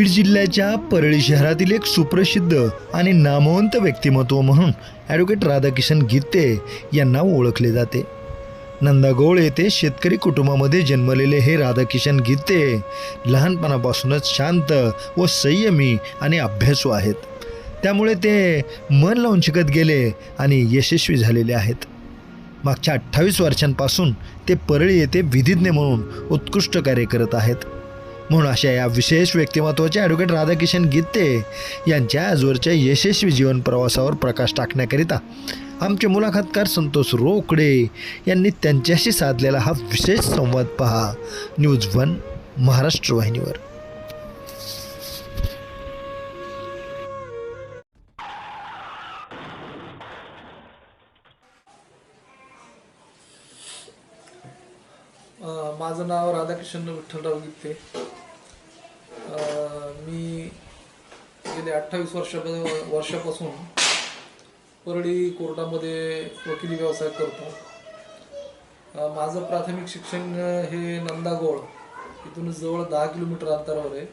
बीड जिल्ह्याच्या परळी शहरातील एक सुप्रसिद्ध आणि नामवंत व्यक्तिमत्व म्हणून ॲडव्होकेट राधाकिशन गीते यांना ओळखले जाते. नंदागोळ येथे शेतकरी कुटुंबामध्ये जन्मलेले हे राधाकिशन गीते लहानपणापासूनच शांत व संयमी आणि अभ्यासू आहेत. त्यामुळे ते मन लावून शिकत गेले आणि यशस्वी झालेले आहेत. मागच्या अठ्ठावीस वर्षांपासून ते परळी येथे विधिज्ञ म्हणून उत्कृष्ट कार्य करत आहेत. म्हणून अशा या विशेष व्यक्तिमत्वाचे ॲडव्होकेट राधाकिशन गीते यांच्या आजवरच्या यशस्वी जीवन प्रवासावर प्रकाश टाकण्याकरिता आमचे मुलाखतकार संतोष रोकडे यांनी त्यांच्याशी साधलेला हा विशेष संवाद पहा. न्यूज वन महाराष्ट्र वाहिनीवर. माझं नाव राधाकिशन विठ्ठलराव गीते अ, मी गेले अठ्ठावीस वर्षा वर्षापासून परळी कोर्टामध्ये वकिली व्यवसाय करतो. माझं प्राथमिक शिक्षण हे नंदागोळ इथून जवळ दहा किलोमीटर अंतरावर आहे.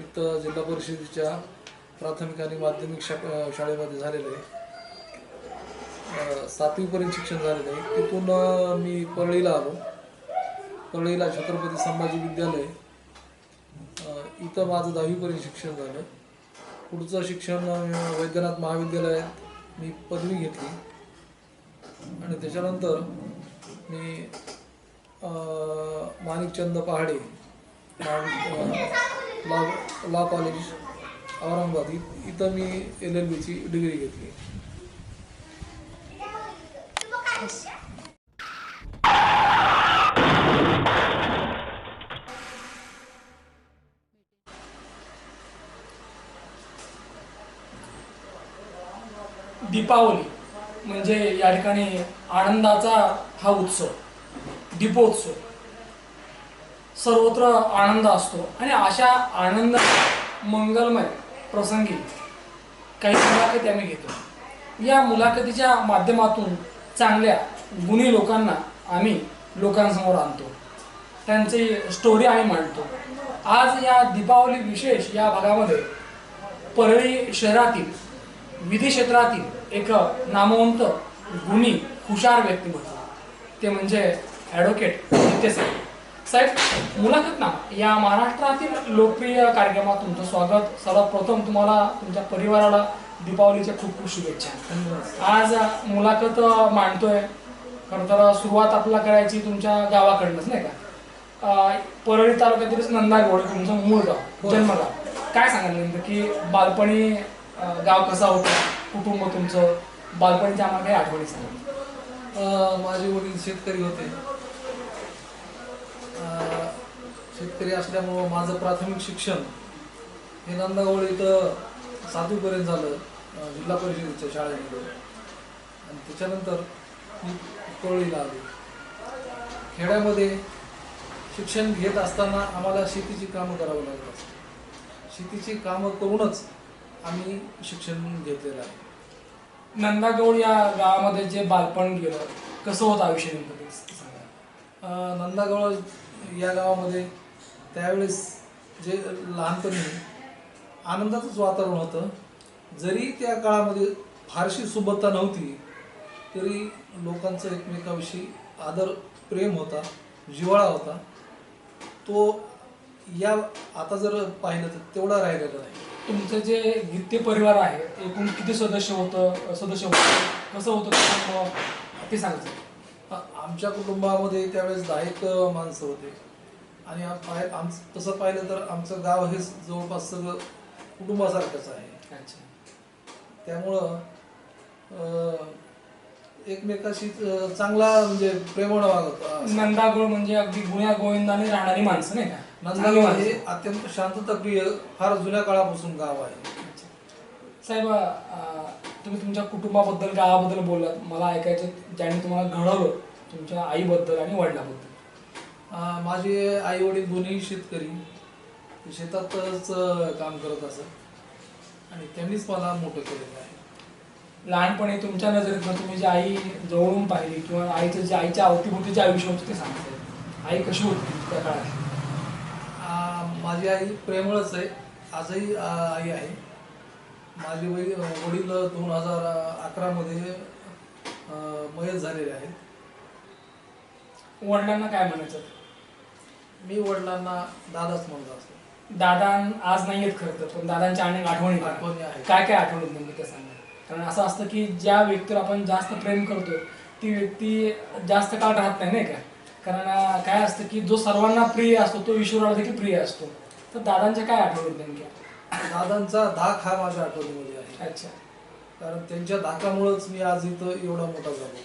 इथं जिल्हा परिषदेच्या प्राथमिक आणि माध्यमिक शा शाळेमध्ये झालेलं आहे. सातवीपर्यंत शिक्षण झालेलं आहे. तिथून मी परळीला आलो. परळीला छत्रपती संभाजी विद्यालय. इथं माझं दहावीपर्यंत शिक्षण झालं. पुढचं शिक्षण वैद्यनाथ महाविद्यालयात मी पदवी घेतली. आणि त्याच्यानंतर मी माणिकचंद पहाडे महावि- लॉ लॉ कॉलेज औरंगाबाद इथं मी एल एल बीची डिग्री घेतली. दीपावली म्हणजे या ठिकाणी आनंदाचा हा उत्सव दीपोत्सव. सर्वत्र आनंद असतो आणि अशा आनंद मंगलमय प्रसंगी काही मुलाखती आम्ही घेतो. या मुलाखतीच्या माध्यमातून चांगल्या गुणी लोकांना आम्ही लोकांसमोर आणतो. त्यांची स्टोरी आम्ही मांडतो. आज या दीपावली विशेष या भागामध्ये परळी शहरातील विधी क्षेत्रातील एक नामवंत गुणी हुशार व्यक्तिमत्व ते म्हणजे ॲडव्होकेट नित्य साहेब मुलाखत ना या महाराष्ट्रातील लोकप्रिय कार्यक्रमात तुमचं स्वागत. सर्वात प्रथम तुम्हाला तुमच्या परिवाराला दीपावलीच्या खूप खूप शुभेच्छा. आज मुलाखत मांडतोय. खरं तर सुरुवात आपल्याला करायची तुमच्या गावाकडनंच नाही का? परळी तालुक्यातील नंदागोड तुमचं मूळ गाव जन्मगाव. काय सांगाल नेमकं की बालपणी गाव कसा होता? कुटुंब तुमचं बालपणीच्या आम्हाला काही आठवणी सांगा. माझे वडील शेतकरी होते. शेतकरी असल्यामुळं माझं प्राथमिक शिक्षण हे नंदागोळ इथं सातवीपर्यंत झालं जिल्हा परिषदेच्या शाळेमध्ये. आणि त्याच्यानंतर मी कोळीला आलो. खेड्यामध्ये शिक्षण घेत असताना आम्हाला शेतीची कामं करावं लागत असतात. शेतीची कामं करूनच आम्ही शिक्षण घेतलेलं आहे. नंदागौड या गावामध्ये जे बालपण गेलं कसं होतं आयुष्य नेमकं ते सांगा. अ, नंदागोळ या गावामध्ये त्यावेळेस जे लहानपणी आनंदाचंच वातावरण होतं. जरी त्या काळामध्ये फारशी सुबत्ता नव्हती तरी लोकांचं एकमेकाविषयी आदर प्रेम होता जिव्हाळा होता. तो या आता जर पाहिलं तर तेवढा राहिलेला नाही. तुमचं जे गीते परिवार आहे एकूण किती सदस्य होतं सदस्य होतं कसं होतं कुटुंब? ते सांगायचं. आमच्या कुटुंबामध्ये त्यावेळेस दहा एक माणसं होते. आणि आम- तसं पाहिलं तर आमचं गाव हे जवळपास सगळं कुटुंबासारखंच आहे. अच्छा. त्यामुळं एकमेकाशी चांगला म्हणजे प्रेमळ वागत नंदागोळ म्हणजे अगदी गुण्या गोविंदाने राहणारी माणसं नाही का? माणसं. हे अत्यंत शांतताप्रिय फार जुन्या काळापासून गाव आहे. साहेब तुम्ही तुमच्या कुटुंबाबद्दल गावाबद्दल बोललात. मला ऐकायचं ज्याने तुम्हाला घडवलं तुमच्या आईबद्दल आणि वडिलाबद्दल. माझे आई वडील दोन्ही शेतकरी. शेतातच काम करत असत. आणि त्यांनीच मला मोठं केलेलं आहे. लहानपणी तुमच्या नजरेतनं तुम्ही जी आई जवळून पाहिली किंवा आईचं जे आईच्या अवतीभोवती जे आयुष्य होतं ते सांगते. आई कशी होती त्या काळात? माझी आई प्रेमळच आहे. आजही आई आहे. माझे वै वडील दोन हजार अकरामध्ये मयत झालेले आहेत. वडिलांना काय म्हणायचं? मी वडिलांना दादाच म्हणत असतो. दादा आज नाही येत खरं तर पण दादांच्या अनेक आठवणी आहेत. आठवणी आहेत. काय काय आठवणी आहेत नेमकं ते सांगा. कारण असं असतं की ज्या व्यक्तीवर आपण जास्त प्रेम करतो ती व्यक्ती जास्त काळ राहत नाही नाही का? कारण काय असतं की जो सर्वांना प्रिय असतो तो ईश्वराला देखील प्रिय असतो. तर दादांच्या काय आठवणी नेमक्या? दादांचा धाक हा माझ्या आठवणीमध्ये आहे. अच्छा. कारण त्यांच्या धाकामुळंच मी आज इथं एवढा मोठा झालो.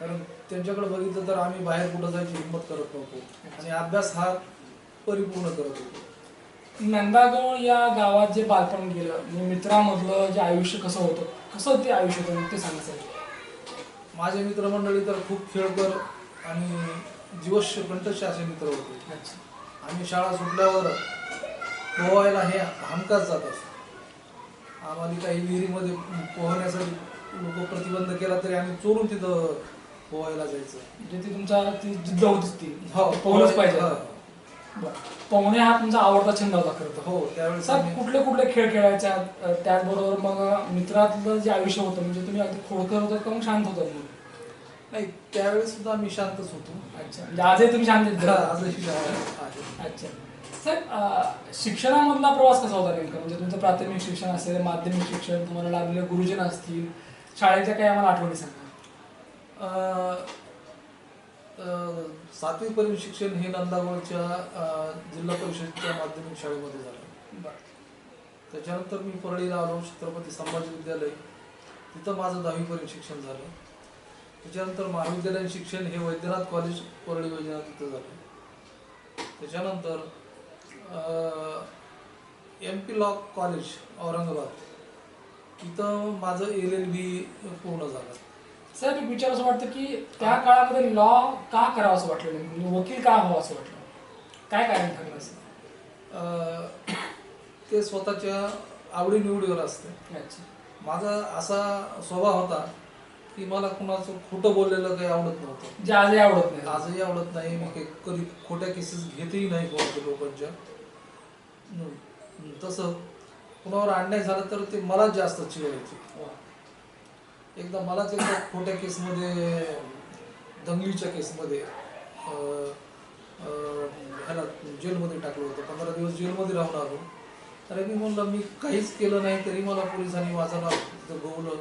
कारण त्यांच्याकडे बघितलं तर आम्ही बाहेर कुठं जायची हिंमत करत नव्हतो. आणि अभ्यास हा परिपूर्ण करत होतो. नंदागोळ या गावात जे बालपण गेलं म्हणजे मित्रामधलं जे आयुष्य कसं होतं कसं ते आयुष्य होतं ते सांगा साहेब माझे मित्रमंडळी तर खूप खेळकर आणि जीवश कंठश असे मित्र होते. आम्ही शाळा सुटल्यावर पोहायला हे हमखास जात असत. आम्हाला काही विहिरीमध्ये पोहण्यासाठी लोक प्रतिबंध केला तरी आम्ही चोरून तिथं पोहायला जायचं. म्हणजे ती तुमचा ती जिद्द होतीच ती. हो पोहलंच पाहिजे. हा. पोहणे हा तुमचा आवडता छंद होता खरं तर हो. त्यावेळेस सर आम्ही कुठले कुठले खेळ खेळायचे? त्याचबरोबर मग मित्रातलं जे आयुष्य होतं म्हणजे तुम्ही अगदी खोडकर होतात का मग शांत होतात मग नाही त्यावेळेस सुद्धा आम्ही शांतच होतो. अच्छा. म्हणजे आजही तुम्ही शांत आहेत? जरा? आजही शाळा आहे. अच्छा. सर अ, शिक्षणामधला प्रवास कसा होता नेमका? म्हणजे तुमचं प्राथमिक शिक्षण असेल माध्यमिक शिक्षण तुम्हाला लागलेले गुरुजन असतील शाळेच्या काही आम्हाला आठवणी सांगा. अं, अं, सातवीपर्यंत शिक्षण हे नंदागोळच्या जिल्हा परिषदच्या माध्यमिक शाळेमध्ये झालं. त्याच्यानंतर मी परळीला आलो छत्रपती संभाजी विद्यालय. तिथं माझं दहावीपर्यंत शिक्षण झालं. त्याच्यानंतर महाविद्यालयीन शिक्षण हे वैद्यनाथ कॉलेज परळी वैद्यनाथ तिथं झालं. त्याच्यानंतर M P law college Aurangabad. इथं माझं एल एल बी पूर्ण झालं. सर एक विचार असं वाटतं की त्या काळामध्ये लॉ का करावं असं वाटलं नेमकं? म्हणजे वकील का हवं असं वाटलं? काय कारण ठरलं असं? ते स्वतःच्या आवडीनिवडीवर असते. अच्छा. माझा असा स्वभाव होता की मला कुणाचं खोटं बोललेलं काही आवडत नव्हतं. जे आजही आवडत नाही. आजही आवडत नाही. मी काही कधी खोट्या केसेस घेतही नाही कोणाच्या लोकांच्या. तसं कुणावर अन्याय झाला तर ते मलाच जास्त चिडवायचे. वा. एकदा मलाच एकदा खोट्या केसमध्ये दंगलीच्या केसमध्ये ह्याला जेलमध्ये टाकलं होतं. पंधरा दिवस जेलमध्ये राहून आलो. अरे मी म्हणलं मी काहीच केलं नाही तरी मला पोलिसांनी माझं नाव तिथं गोवलं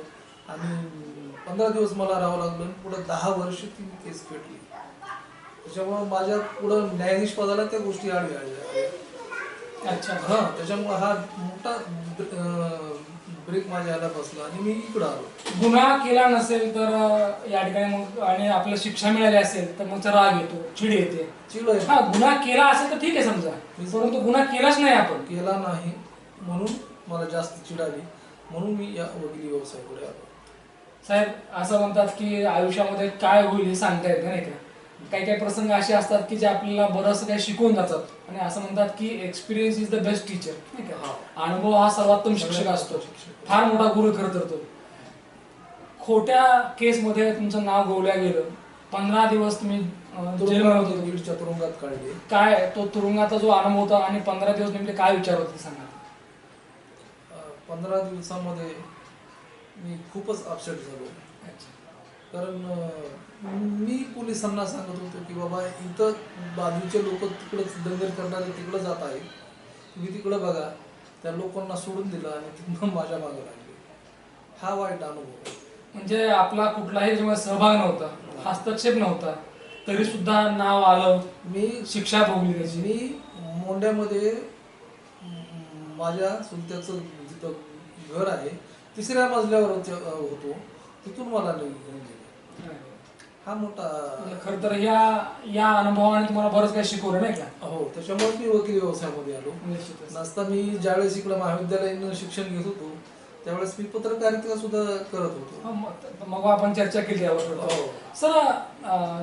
आणि पंधरा दिवस मला राहावं लागलं पुढं दहा वर्ष ती केस पेटली. त्याच्यामुळं माझ्या पुढं न्यायाधीश पदाला त्या गोष्टी आडवी आल्या अच्छा. हा त्याच्यामुळं हा मोठा ब्रेक माझ्या ह्याला बसला आणि मी इकडं आलो. गुन्हा केला नसेल तर अं, या ठिकाणी मग आणि आपल्याला शिक्षा मिळाली असेल तर मग राग येतो चिड येते. चिड आहे. हा गुन्हा केला असेल तर ठीक आहे समजा. परंतु गुन्हा केलाच नाही आपण. केला नाही म्हणून मला जास्त चिड आली. म्हणून मी या वकिली व्यवसायाकडे आलो. साहेब असं म्हणतात की आयुष्यामध्ये काय होईल हे सांगता येत नाही का? काही काही प्रसंग असे असतात की जे आपल्याला बरंचसं काही शिकवून जातात. आणि असं म्हणतात की experience is the best teacher नाही का? अनुभव हा सर्वोत्तम शिक्षक असतो. फार मोठा गुरु खरं तर तो. खोट्या केसमध्ये तुमचं नाव गोवल्या गेलं. पंधरा दिवस तुम्ही तुरुंगात काढले. काय तो तुरुंगाचा जो अनुभव होता आणि पंधरा दिवस नेमके काय विचार होते सांगा. पंधरा दिवसामध्ये मी खूपच अपसेट झालो. कारण मी पोलिसांना सांगत होतो की बाबा इथं बाजूचे लोक तिकडंच दंगल करणारे तिकडं जात आहेत. तुम्ही तिकडं बघा. त्या लोकांना सोडून दिलं आणि तिथून माझ्या मागे लागले. हा वाईट अनुभव म्हणजे आपला कुठलाही त्याच्यामध्ये सहभाग नव्हता हस्तक्षेप नव्हता तरी सुद्धा नाव आलं मी शिक्षा भोगली त्याची. मी मोंड्यामध्ये म, माझ्या चुलत्याचं जिथं घर आहे तिसऱ्या मजल्यावर होते- तिथून मला नाही घेऊन गेले हा मोठा म्हणजे खरं तर या या अनुभवाने तुम्हाला बरंच काही शिकवलं नाही का? हो त्याच्यामुळे मी वकील व्यवसायामध्ये आलो. निश्चितच. नसता मी ज्यावेळेस इकडं महाविद्यालयीन शिक्षण घेत होतो त्यावेळेस मी पत्रकारिता सुद्धा करत होतो. मग- आपण चर्चा केली यावर. हो. सर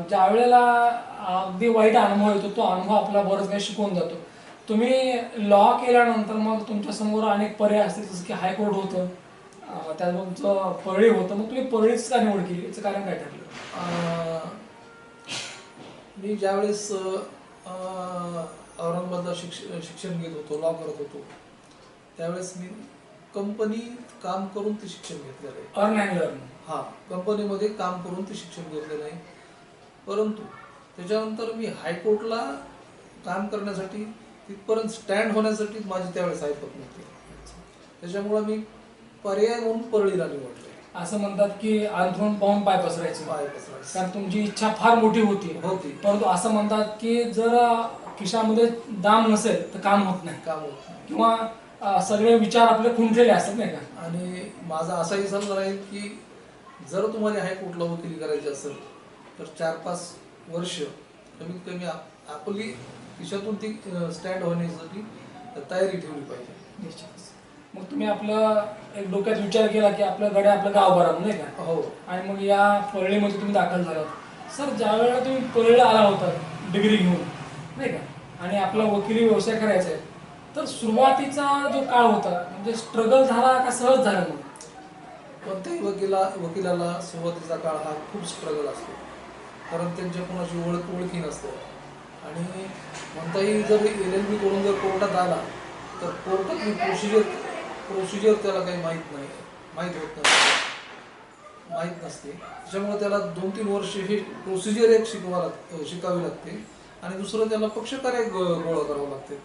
ज्या वेळेला अगदी वाईट अनुभव येतो तो अनुभव आपल्याला बरंच काही शिकवून जातो. तुम्ही लॉ केल्यानंतर मग तुमच्यासमोर अनेक पर्याय असतील जसं की हायकोर्ट होतं. अं, त्याचबरोबर तुमचं परळी होतं. मग तुम्ही परळीच का निवड केली याचं कारण काय ठरलं? मी ज्यावेळेस औरंगाबादला शिक्ष शिक्षण घेत होतो लॉ करत होतो त्यावेळेस मी कंपनीत काम करून ते शिक्षण घेतलेलं आहे अर्न अँड लर्न हा कंपनीमध्ये काम करून ते शिक्षण घेतलेलं आहे परंतु त्याच्यानंतर मी हायकोर्टला काम करण्यासाठी तिथपर्यंत स्टँड होण्यासाठी माझी त्यावेळेस ऐपत नव्हती. त्याच्यामुळं मी पर्याय म्हणून परळीला निवडले. असं म्हणतात की अंथरूण पाहून पाय पसरायचं. पाय पसरायचं. कारण तुमची इच्छा फार मोठी होती. होती. परंतु असं म्हणतात की जर खिशामध्ये दाम नसेल तर काम होत नाही. काम होत नाही. किंवा अं, सगळे विचार आपले खुंटलेले असतात नाही का? आणि माझा असाही सल्ला राहील की जर तुम्हाला हायकोर्टला वकिली करायची असेल तर चार पाच वर्ष कमीत कमी आप- आपली खिशातून ती स्टँड होण्यासाठी तयारी ठेवली पाहिजे. निश्चितच. मग तुम्ही आपलं एक डोक्यात विचार केला की आपलं गड्या आपलं गाव बरं नाही का? हो. आणि मग या परळीमध्ये तुम्ही दाखल झालात सर ज्या वेळेला तुम्ही परळीला आला होता डिग्री घेऊन नाही का? आणि आपला वकिली व्यवसाय करायचा आहे तर सुरुवातीचा जो काळ होता म्हणजे स्ट्रगल झाला का सहज झाला मग कोणत्याही वकिला वकिलाला सुरुवातीचा काळ हा खूप स्ट्रगल असतो. कारण त्यांच्या कोणाची ओळख ओळखी नसते. आणि कोणताही जर एल एल बी करून जर कोर्टात आला तर कोर्टातली प्रोसिजर प्रोसिजर त्याला काही माहीत नाही. माहीत होत नाही. माहीत नसते. त्याच्यामुळे त्याला दोन तीन वर्ष हे प्रोसिजर एक शिकवा लाग शिकावी लागते. आणि दुसरं त्याला पक्षकार्य गोळा करावं लागते.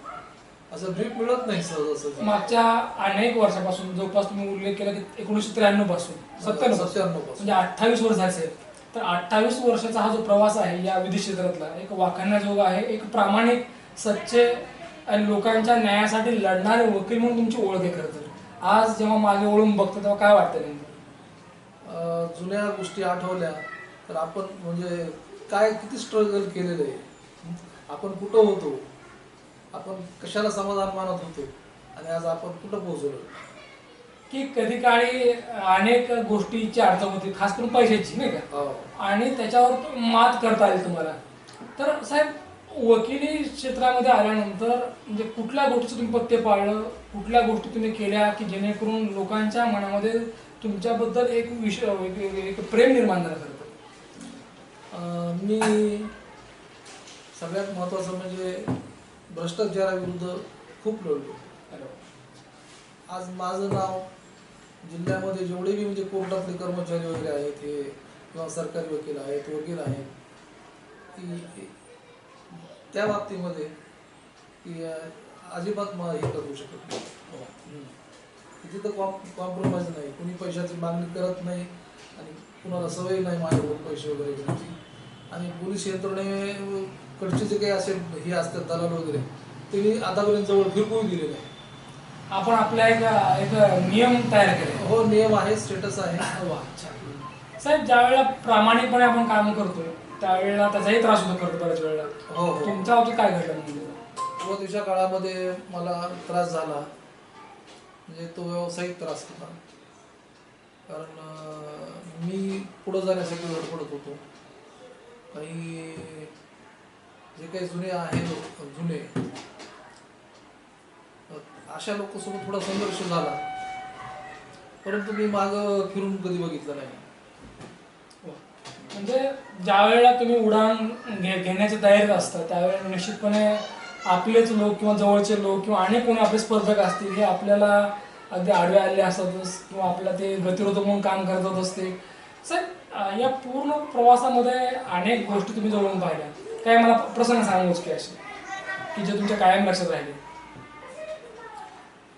असं ड्रीप मिळत नाही सहजासहजी. मागच्या अनेक वर्षापासून जवळपास तुम्ही उल्लेख केला की एकोणीसशे त्र्याण्णवपासून सत्त्याण्णवपासून. सत्त्याण्णवपासून. म्हणजे अठ्ठावीस वर्ष असेल तर अठ्ठावीस वर्षाचा हा जो प्रवास आहे या विधी क्षेत्रातला एक वाखाणण्याजोगा आहे एक प्रामाणिक सच्चे आणि लोकांच्या न्यायासाठी लढणारे वकील म्हणून तुमची ओळख आहे खरं तर आज जेव्हा मागे वळून बघतो तेव्हा काय वाटतं नेमकं? जुन्या गोष्टी आठवल्या तर आपण म्हणजे काय किती स्ट्रगल केलेलं आहे? आपण कुठं होतो? आपण कशाला समाधान मानत होतो? आणि आज आपण कुठं पोहोचलो? की कधी काळी अनेक गोष्टीची अडचण होती खास करून पैशाची नाही का? हो. आणि त्याच्यावर मात करता येईल तुम्हाला. तर साहेब वकिली क्षेत्रामध्ये आल्यानंतर म्हणजे कुठल्या गोष्टीचं तुम्ही पत्ते पाळलं? कुठल्या गोष्टी तुम्ही केल्या की जेणेकरून लोकांच्या मनामध्ये तुमच्याबद्दल एक विष एक- एक प्रेम निर्माण झालं खरं तर? अं, मी सगळ्यात महत्त्वाचं म्हणजे भ्रष्टाचाराविरुद्ध खूप लढलो. आज माझं नाव जिल्ह्यामध्ये जेवढे बी म्हणजे कोर्टातले कर्मचारी वगैरे आहेत हे किंवा सरकारी वकील आहेत वकील आहेत की त्या बाबतीमध्ये की अजिबात मला हे करू शकत नाही. हम्म. की तिथं कॉम कॉम्प्रोमाइज नाही. कुणी पैशाची मागणी करत नाही आणि कुणाला सवय नाही माझ्याकडून पैसे वगैरे घेण्याची. आणि पोलीस यंत्रणेकडचे जे काही असे हे असतात दलाल वगैरे ते मी आतापर्यंत जवळ फिरकून दिले नाही. आपण आपला एक एक नियम तयार केले. हो नियम आहे स्टेटस आहे. छान. साहेब ज्या वेळेला प्रामाणिकपणे आपण काम करतो त्यावेळेला त्याचाही त्रास होतो करतो बऱ्याच वेळेला. हो हो. तुमच्या बाबतीत काय घडलं म्हणजे सुरुवातीच्या काळामध्ये मला त्रास झाला. म्हणजे तो व्यावसायिक त्रास होता. कारण अं, मी पुढं जाण्यासाठी धडपडत होतो. काही जे काही जुने आहे लोक जुने अशा लोकांसोबत थोडा संघर्ष झाला. परंतु मी मागं फिरून कधी बघितलं नाही. म्हणजे ज्या वेळेला तुम्ही उडान घे घेण्याच्या तयारीत असता त्यावेळेला निश्चितपणे आपलेच लोक किंवा जवळचे लोक किंवा अनेक कोणी आपले स्पर्धक असतील हे आपल्याला अगदी आडवे आले असतातच किंवा आपला ते गतिरोधक म्हणून काम करत असते. सर या पूर्ण प्रवासामध्ये अनेक गोष्टी तुम्ही जवळून पाहिल्या. काय मला प्रसंग सांगूच की असे की जे तुमच्या कायम लक्षात राहिले?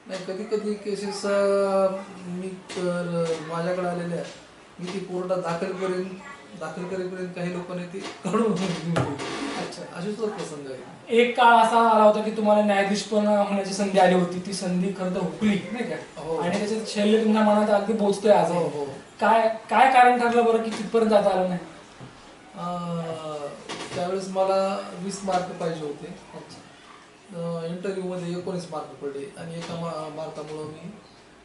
नाही कधी कधी केसेस मी तर माझ्याकडे आलेल्या मी ती कोर्टात दाखल करेन. दाखल करेपर्यंत काही लोकांनी ती काढून अच्छा. असे सुद्धा प्रसंग आहे. एक काळ असा आला होता की तुम्हाला न्यायाधीश पण होण्याची संधी आली होती. ती संधी खरं तर हुकली नाही का? हो. आणि त्याच्यात शैल्य तुमच्या मनात अगदी पोहोचतोय आज. हो, हो. काय काय कारण ठरलं बरं की तिथपर्यंत जाता आलं नाही? अं, त्यावेळेस मला वीस मार्क पाहिजे होते. इंटरव्ह्यूमध्ये एकोणीस मार्क पडले आणि एका मा- मार्कामुळं मी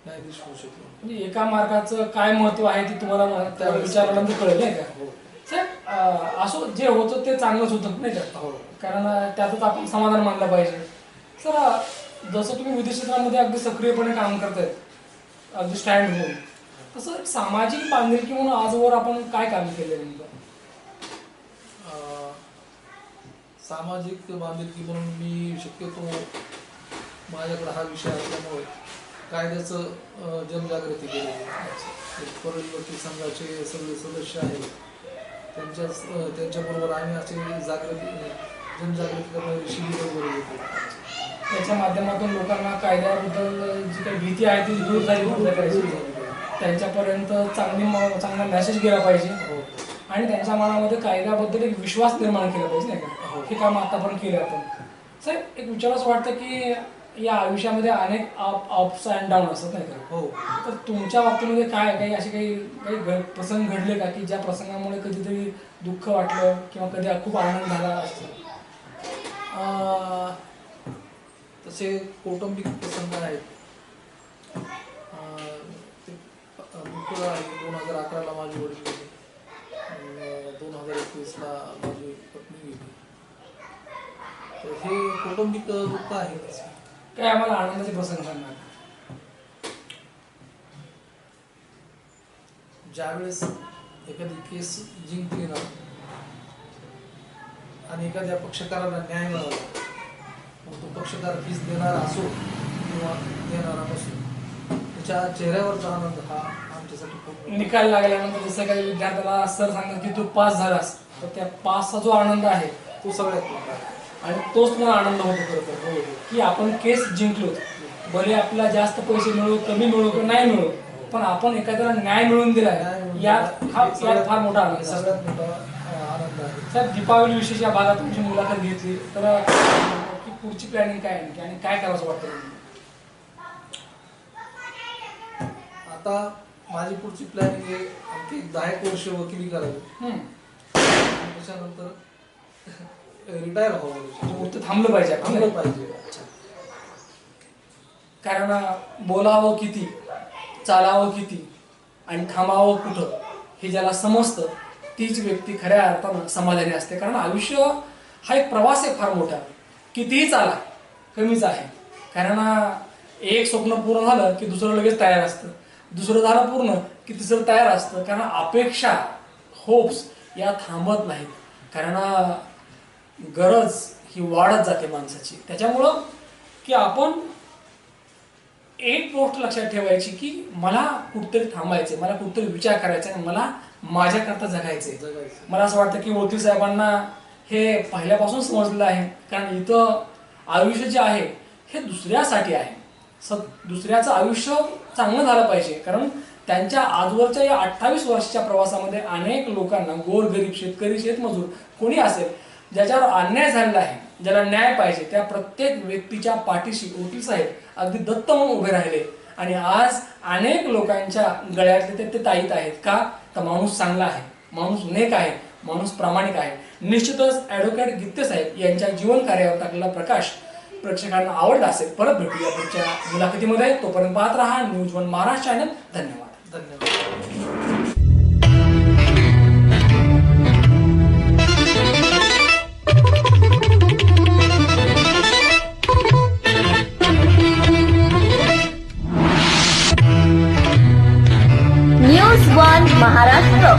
शकलो म्हणजे एका मार्काचं काय महत्त्व आहे ते तुम्हाला त्यावेळी विचारल्यानंतर कळलं नाही का? हो. साहेब अं, असं जे होतं ते चांगलंच होतं नाही का? हो. कारण अं, त्यातच आपण समाधान मानलं पाहिजे. सर अं, जसं तुम्ही विधी क्षेत्रामध्ये अगदी सक्रियपणे काम करतायत अगदी स्टँड होऊन तसं सामाजिक बांधिलकी म्हणून आजवर आपण काय काम केलं नेमकं? अं, सामाजिक बांधिलकी म्हणून मी शक्यतो माझ्या माझ्याकडे हा विषय असल्यामुळे कायद्याचं जनजागृती केली. परळी वकील संघाचे सगळे सदस्य आहेत. त्यांच्याच अं, त्यांच्याबरोबर आम्ही असे जागृती जनजागृती करणारे शिबिर वगैरे घेतो त्याच्या माध्यमातून लोकांना कायद्याबद्दल जी काही भीती आहे ती दूर झाली त्यांच्यापर्यंत चांगली चांगला मेसेज गेला पाहिजे. हो. आणि त्यांच्या मनामध्ये कायद्याबद्दल एक विश्वास निर्माण केला पाहिजे नाही का? हो. हे काम आतापर्यंत केलं आपण. साहेब एक विचारास वाटतं की या आयुष्यामध्ये अनेक अप अप्स अँड डाऊन असतात नाही का हो. तर तुमच्या बाबतीमध्ये काय काही असे काही काही घ- प्रसंग घडले का? की ज्या प्रसंगामुळे कधीतरी दुःख वाटलं किंवा कधी खूप आनंद झाला असतो तसे कौटुंबिक प्रसंग आहेत. दोन हजार अकराला माझी वडील गेले. दोन हजार एकवीसला माझी पत्नी गेली. तर हे कौटुंबिक दुःख आहे काय आम्हाला आनंदाचे प्रसंग सांगणार ज्यावेळेस एखादी केस जिंकली ना आणि एखाद्या पक्षकाराला न्याय मिळाला मग तो पक्षकार फीस देणारा असो किंवा देणारा नसो त्याच्या चेहऱ्यावरचा आनंद हा आमच्यासाठी खूप निकाल लागल्यानंतर जसं काही विद्यार्थ्याला सर सांगतात की तू पास झालास तर त्या पासचा जो आनंद आहे तो सगळ्यात मोठा आहे. आणि तोच तुम्हाला आनंद होतो खरं हो की आपण केस जिंकलो. भले आपल्याला जास्त पैसे मिळू कमी मिळू किंवा नाही मिळू पण आपण एखाद्याला न्याय मिळवून यात दिला. हा हे यात सगळ्यात- फार मोठा हे आनंद. सगळ्यात मोठा आनंद आहे. साहेब दीपावली विषयीच्या भागात तुमची मुलाखत घेतली. तर की पुढची प्लॅनिंग काय आहे आणखी? आणि काय करावं वाटतं? आता माझी पुढची प्लॅनिंग आहे आणखी दहा एक वर्ष वकिली करावी. त्याच्यानंतर रिटायर व्हावं उत्तर थांबलं पाहिजे थांबलं पाहिजे कारण बोलावं किती चालावं किती आणि थांबावं कुठं हे ज्याला समजतं तीच व्यक्ती खऱ्या अर्थानं समाधानी असते. कारण आयुष्य हा एक प्रवास आहे फार मोठा. कितीही चाला कमीच आहे. कारण एक स्वप्न पूर्ण झालं की दुसरं लगेच तयार असतं. दुसरं झालं पूर्ण की तिसरं तयार असतं. कारण अपेक्षा होप्स या थांबत नाहीत. कारण गरज ही वाढत जाते माणसाची. त्याच्यामुळं की आपण एक गोष्ट लक्षात ठेवायची की मला कुठतरी थांबायचे मला कुठतरी विचार करायचा आणि मला माझ्याकरता जगायचे जगायचं मला असं वाटतं की वकील साहेबांना हे पहिल्यापासून समजलेलं आहे कारण इथं आयुष्य जे आहे हे दुसऱ्यासाठी आहे. स दुसऱ्याचं आयुष्य चांगलं झालं पाहिजे कारण त्यांच्या आजवरच्या या अठ्ठावीस वर्षाच्या प्रवासामध्ये अनेक लोकांना गोरगरीब शेतकरी शेतमजूर कोणी असेल ज्याच्यावर अन्याय झालेला आहे ज्याला न्याय पाहिजे त्या प्रत्येक व्यक्तीच्या पाठीशी वकील साहेब अगदी दत्त म्हणून उभे राहिले. आणि आज अनेक लोकांच्या गळ्यातले ते ते ताईत आहेत का? तर माणूस चांगला आहे. माणूस नेक आहे. माणूस प्रामाणिक आहे. निश्चितच ॲडव्होकेट गित्ते साहेब यांच्या जीवन कार्यावर टाकलेला प्रकाश प्रेक्षकांना आवडला असेल. परत भेटूया पुढच्या मुलाखतीमध्ये. तोपर्यंत पाहत राहा. News one Maharashtra channel. धन्यवाद. धन्यवाद. Maharashtra.